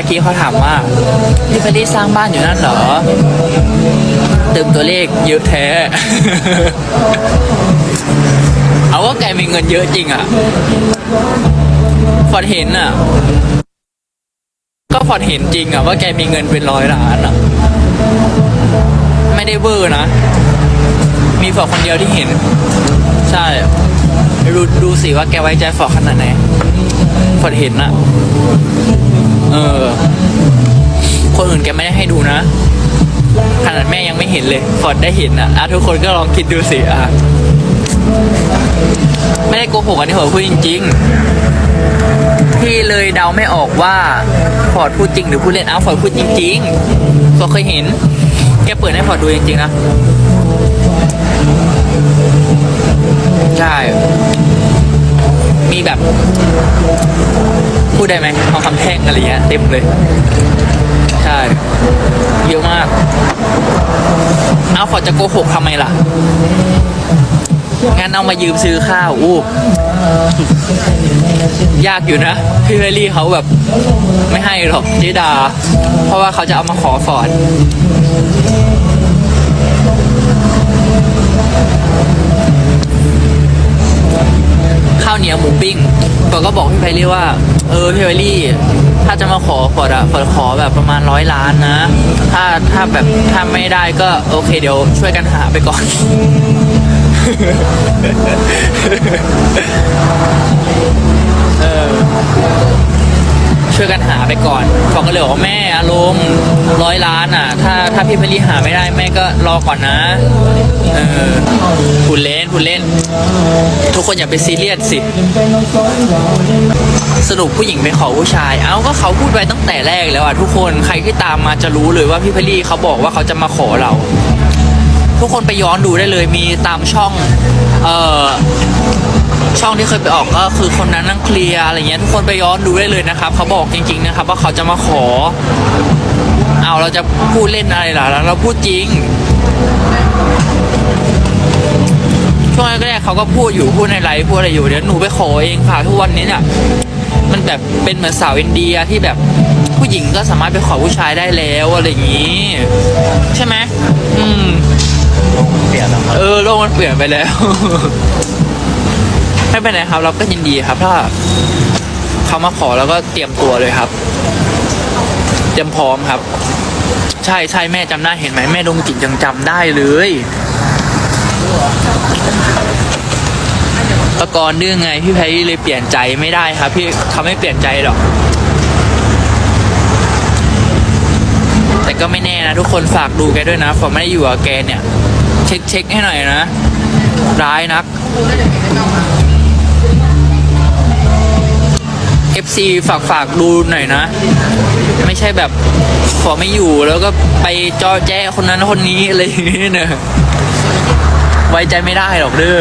มื่อกี้เขาถามว่าพี่เฟรรี่สร้างบ้านอยู่นั่นเหรอเติมตัวเลขเยอะแท้ เอาว่าแกมีเงินเยอะจริงอะฟอดเห็นอะ ก็ฟอดเห็นจริงอะว่าแกมีเงินเป็นร้อยล้านอะ ไม่ได้เวอร์นะ มีฟอดคนเดียวที่เห็น ใช่ดูดูสิว่าแกไว้ใจฟอดขนาดไหนฟอดเห็นอะ เออ คนอื่นแกไม่ได้ให้ดูนะ ขนาดแม่ยังไม่เห็นเลย ฟอร์ดได้เห็นอะอะทุกคนก็ลองคิดดูสิอะ ไม่ได้โกหกอันนี้ผมพูดจริงๆพี่เลยเดาไม่ออกว่า ฟอร์ดพูดจริงหรือพูดเล่นอ้าวฟอร์ดพูดจริงๆฟอร์ดเคยเห็น แกเปิดให้ฟอร์ดดูจริงๆนะ พูดได้ไหมทองคำแท่งอะไรเงี้ยเต็มเลย ใช่ เยอะมาก เอาฟอร์ดจะโกหกทำไมล่ะ งั้นเอามายืมซื้อข้าวอู้ยากอยู่นะพี่เวลลี่เขาแบบไม่ให้หรอกเจดา เพราะว่าเขาจะเอามาขอฟอร์ดข้าวเหนียวหมูปิ้งฟอก็บอกพี่ไพลี่ว่า เออพี่ไพลี่ ถ้าจะมาขอขอขอะฟอขอแบบประมาณร้อยล้านนะ ถ้าถ้าแบบถ้าไม่ได้ก็โอเคเดี๋ยวช่วยกันหาไปก่อน เออ ช่วยกันหาไปก่อนฟองก็เลยบอกว่าแม่อารมณ์ร้อยล้านอะ ถ้าถ้าพี่พลีหาไม่ได้แม่ก็รอก่อนนะเออพูดเล่นพูดเล่น ทุกคนอย่าไปซีเรียสสิ สรุปผู้หญิงไปขอผู้ชาย เอ้าก็เขาพูดไว้ตั้งแต่แรกแล้วอะทุกคนใครที่ตามมาจะรู้เลยว่าพี่พลี่เขาบอกว่าเขาจะมาขอเรา ทุกคนไปย้อนดูได้เลยมีตามช่อง เอ่อ ช่องที่เคยไปออกก็คือคนนั้นนั่งเคลียร์อะไรเงี้ยทุกคนไปย้อนดูได้เลยนะครับเขาบอกจริง ๆนะครับ ว่าเขาจะมาขอ เอาเราจะพูดเล่นอะไรล่ะแล้วเราพูดจริงช่วงแรกๆเขาก็พูดอยู่พูดในไลฟ์พูดอะไรอยู่เดี๋ยวหนูไปขอเองค่ะทุกวันนี้เนี่ยมันแบบเป็นเหมือนสาวอินเดียที่แบบผู้หญิงก็สามารถไปขอผู้ชายได้แล้วอะไรอย่างนี้ ใช่ไหมอืมเปลี่ยนแล้วครับเออโลกมันเปลี่ยนไปแล้ว ไม่เป็นไรครับ เราก็ยินดีครับ ถ้าเขามาขอแล้วก็เตรียมตัวเลยครับ เตรียมพร้อมครับ ใช่ใช่แม่จำได้เห็นไหมแม่ดงจิตยังจำได้เลยประกรณ์ดื้อไงพี่แพรรี่เลยเปลี่ยนใจไม่ได้ครับ พี่เขาไม่เปลี่ยนใจหรอก แต่ก็ไม่แน่นะทุกคนฝากดูแกด้วยนะผมไม่ได้อยู่กับแกเนี่ย เช็คเช็คให้หน่อยนะ ร้ายนัก FC ฝากฝากดูหน่อยนะ ไม่ใช่แบบขอไม่อยู่แล้วก็ไปจอแจ้คนนั้นคนนี้อะไรอย่างเงี้ยเนอะไว้ใจไม่ได้หรอกเด้อ